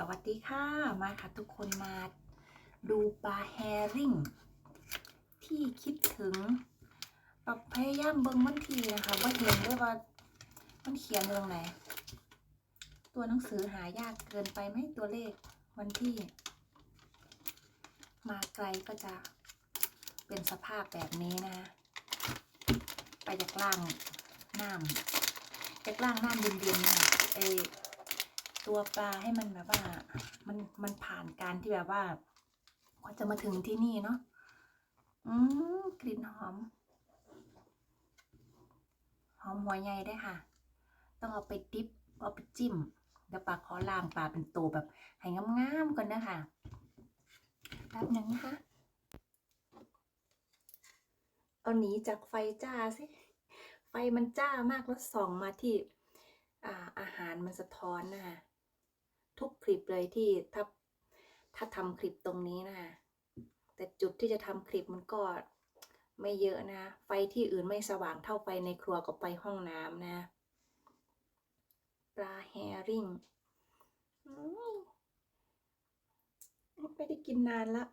สวัสดีค่ะ มาค่ะทุกคนมาดูปลาแฮริ่งที่คิดถึงปรับพยายามเบิ้งมันทีนะคะว่าเห็นด้วยว่ามันเขียนตรงไหน ตัวหนังสือหายากเกินไปไหมตัวเลขวันที่ มาไกลก็จะเป็นสภาพแบบนี้นะ ไปจากล่างน้ำจากล่างน้ำเย็นๆนะเอ ตัวปลาให้มันแบบว่า มันมันผ่านการที่แบบว่ากว่าจะมาถึงที่นี่เนาะอืมกลิ่นหอม หอมหัวใหญ่ได้ค่ะ ต้องเอาไปดิบเอาไปจิ้มเดี๋ยวปลาขอล่างปลาเป็นตัวแบบให้งามๆก่อนนะคะแป๊บหนึ่งนะคะเอาหนีจากไฟจ้าสิไฟมันจ้ามากแล้วส่องมาที่อาอาหารมันสะท้อนนะคะ ทุกคลิปเลยที่ถ้าถ้าทำคลิปตรงนี้นะคะแต่จุดที่จะทำคลิปมันก็ไม่เยอะนะ ไฟที่อื่นไม่สว่างเท่าไฟในครัวกับไฟห้องน้ำนะ ปลาแฮริ่งไม่ได้กินนานละ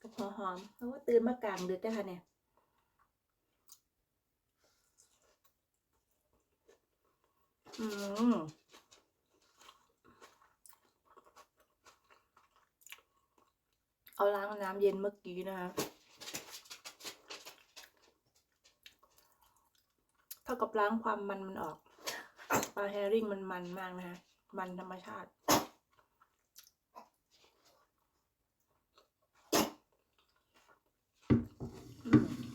กับหัวหอมเพราะว่าตื่นมากลางดึกนะคะเนี่ย อืมเอาล้างน้ำเย็นเมื่อกี้นะคะเท่ากับล้างความมันมันออก ปลาแฮริ่งมันมันมากนะคะ มันธรรมชาติอืม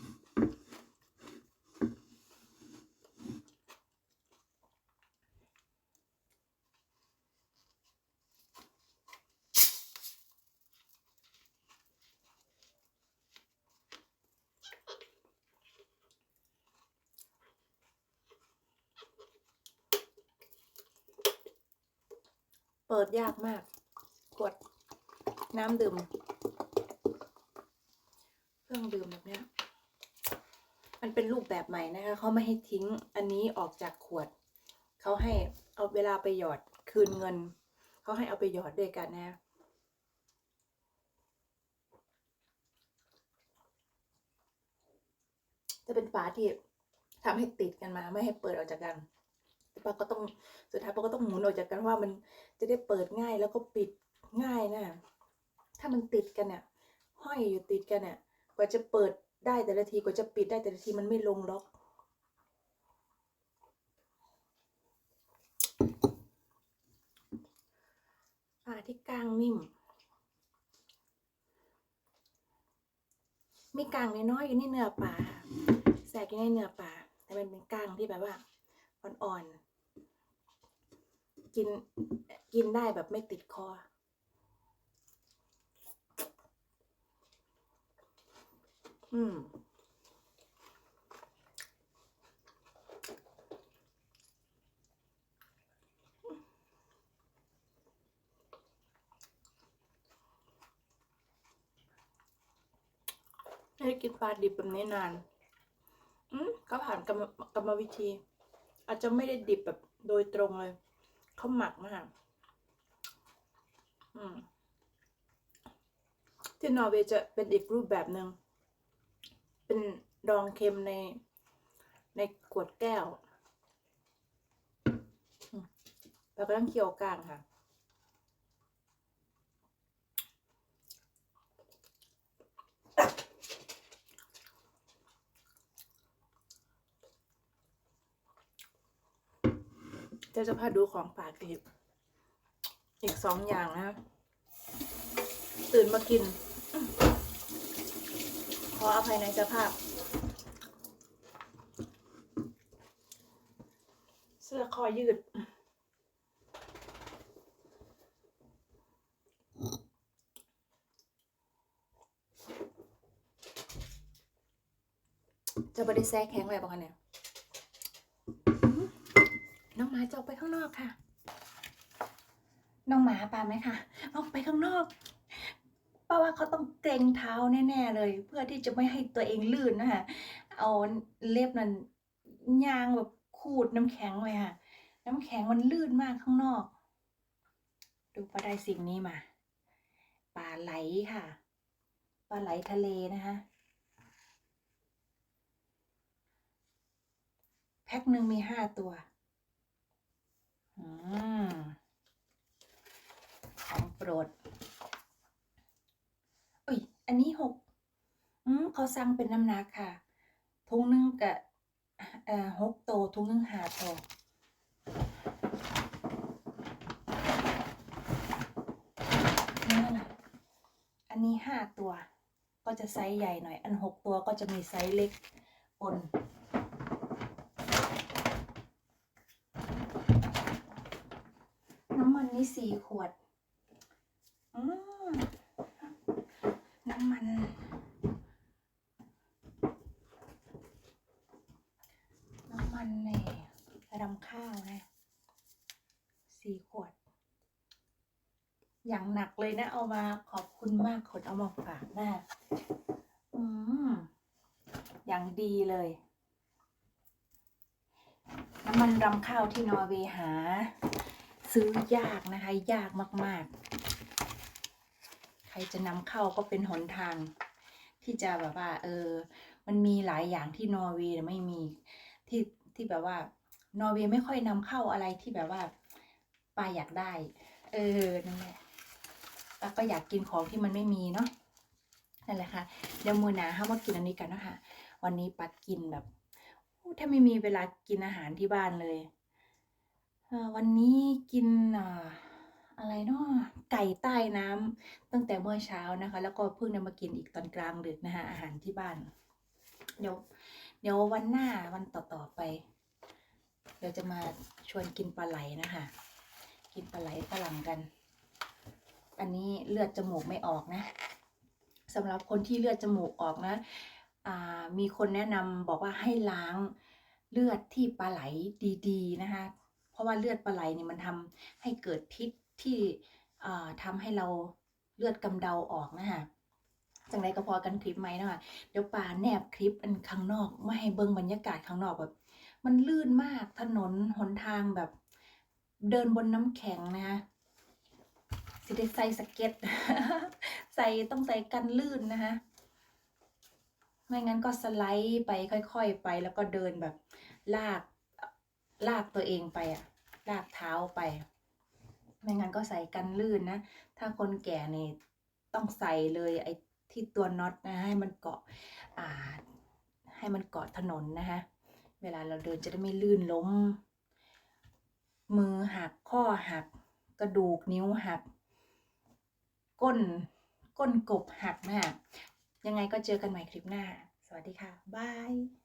ปิดยากมาก กดน้ำดื่มเครื่องดื่มแบบเนี้ย มันเป็นรูปแบบใหม่นะคะเขาไม่ให้ทิ้งอันนี้ออกจากขวด เขาให้เอาเวลาไปหยอดคืนเงิน เขาให้เอาไปหยอดด้วยกันนะจะเป็นฝาที่ทำให้ติดกันมาไม่ให้เปิดออกจากกัน ป้าก็ต้องสุดท้ายป้าก็ต้องหมุนออกจากกันว่ามันจะได้เปิดง่ายแล้วก็ปิดง่ายนะถ้ามันติดกันเนี่ยห้อยอยู่ติดกันเนี่ยกว่าจะเปิดได้แต่ละทีกว่าจะปิดได้แต่ละทีมันไม่ลงล็อกปลาที่กลางนิ่ม มีกลางน้อยๆอยู่ในเนื้อปลาแสกอยู่ในเนื้อปลาแต่มันเป็นกลางที่แบบว่า อ่อนๆ กินกินได้แบบไม่ติดคอ อืมไม่ได้กินปลาดิบแบบนี้นาน อืมก็ผ่านกรรมกรรมวิธี อาจจะไม่ได้ดิบแบบโดยตรงเลยเขาหมักนะคะที่นอร์เวย์จะเป็นอีกรูปแบบหนึ่งเป็นดองเค็มในในขวดแก้ว แล้วก็ต้องเคี่ยวกลางค่ะ เดี๋ยวจะพาดูของฝากอีกอีกสองอย่างนะ ตื่นมากิน ขออภัยในสภาพ เสื้อคอยืด จะไม่ได้แซ่แข็งอะไรบ้างเนี่ย หมาจะออกไปข้างนอกค่ะ น้องหมาปาไหมคะออกไปข้างนอกป้าว่าเขาต้องเกรงเท้าแน่ ๆ เลย เพื่อที่จะไม่ให้ตัวเองลื่นนะคะเอาเล็บนั้นยางแบบขูดน้ำแข็งไว้ค่ะ น้ำแข็งมันลื่นมากข้างนอก ดูปลาได้สิ่งนี้มาปลาไหลค่ะปลาไหลทะเลนะคะแพ็คหนึ่งมีห้าตัว ของโปรดอุ้ย อันนี้หกอืมเขาสั่งเป็นน้ำหนักค่ะ ทุงนึงกะเอ่อหกโตวทุงนึงหาโตวนี่นะอันนี้ห้าตัว ก็จะไซส์ใหญ่หน่อย อันหกตัวก็จะมีไซส์เล็กปน น้ำ นี่สี่ขวดน้ำมัน น้ำมันเนยรำข้าวนะสี่ขวด อย่างหนักเลยนะ เอามาขอบคุณมากคนเอามาฝากนะอืมอย่างดีเลย น้ำมันรำข้าวที่นอร์เวย์หา ซื้อยากนะคะ ยากมาก ๆ ใครจะนำเข้าก็เป็นหนทาง ที่จะแบบว่า เออ มันมีหลายอย่างที่นอร์เวย์ไม่มีที่ที่แบบว่านอร์เวย์ไม่ค่อยนำเข้าอะไรที่แบบว่าปาอยากได้ เออนั่นแหละแล้วก็อยากกินของที่มันไม่มีเนาะนั่นแหละค่ะเดี๋ยวมือหนาห้ามากินอันนี้กันเนาะคะวันนี้ปัดกินแบบโอ้ถ้าไม่มีเวลากินอาหารที่บ้านเลย วันนี้กินอะไรเนาะไก่ใต้น้ำตั้งแต่เมื่อเช้านะคะ แล้วก็เพิ่งได้มากินอีกตอนกลางดึกนะคะอาหารที่บ้าน เดี๋ยวเดี๋ยววันหน้าวันต่อๆไป เดี๋ยวจะมาชวนกินปลาไหลนะคะ กินปลาไหลฝรั่งกัน อันนี้เลือดจมูกไม่ออกนะสำหรับคนที่เลือดจมูกออกนะมีคนแนะนำบอกว่าให้ล้างเลือดที่ปลาไหลดี ๆ นะคะ เพราะว่าเลือดปลาไหลเนี่ยมันทำให้เกิดพิษที่อ่าทำให้เราเลือดกำเดาออกนะคะจังไรก็พอกันคลิปไหมเนาะเดี๋ยวป่าแนบคลิปอันข้างนอกไม่ให้เบิ่งบรรยากาศข้างนอกแบบ มันลื่นมากถนนหนทางแบบ เดินบนน้ำแข็งนะคะสิได้ใส่สเก็ต ใส่ต้องใส่กันลื่นนะคะไม่งั้นก็สไลด์ไปค่อย ๆ ไปแล้วก็เดินแบบลาก ลากตัวเองไปอะลากเท้าไป ไม่งั้นก็ใส่กันลื่นนะ ถ้าคนแก่นี่ต้องใส่เลยไอ้ที่ตัวน็อตนะให้มันเกาะอ่าให้มันเกาะถนนนะคะเวลาเราเดินจะได้ไม่ลื่นล้ม มือหักข้อหัก กระดูกนิ้วหัก ก้นก้นกบหักนะยังไงก็เจอกันใหม่คลิปหน้า สวัสดีค่ะ บาย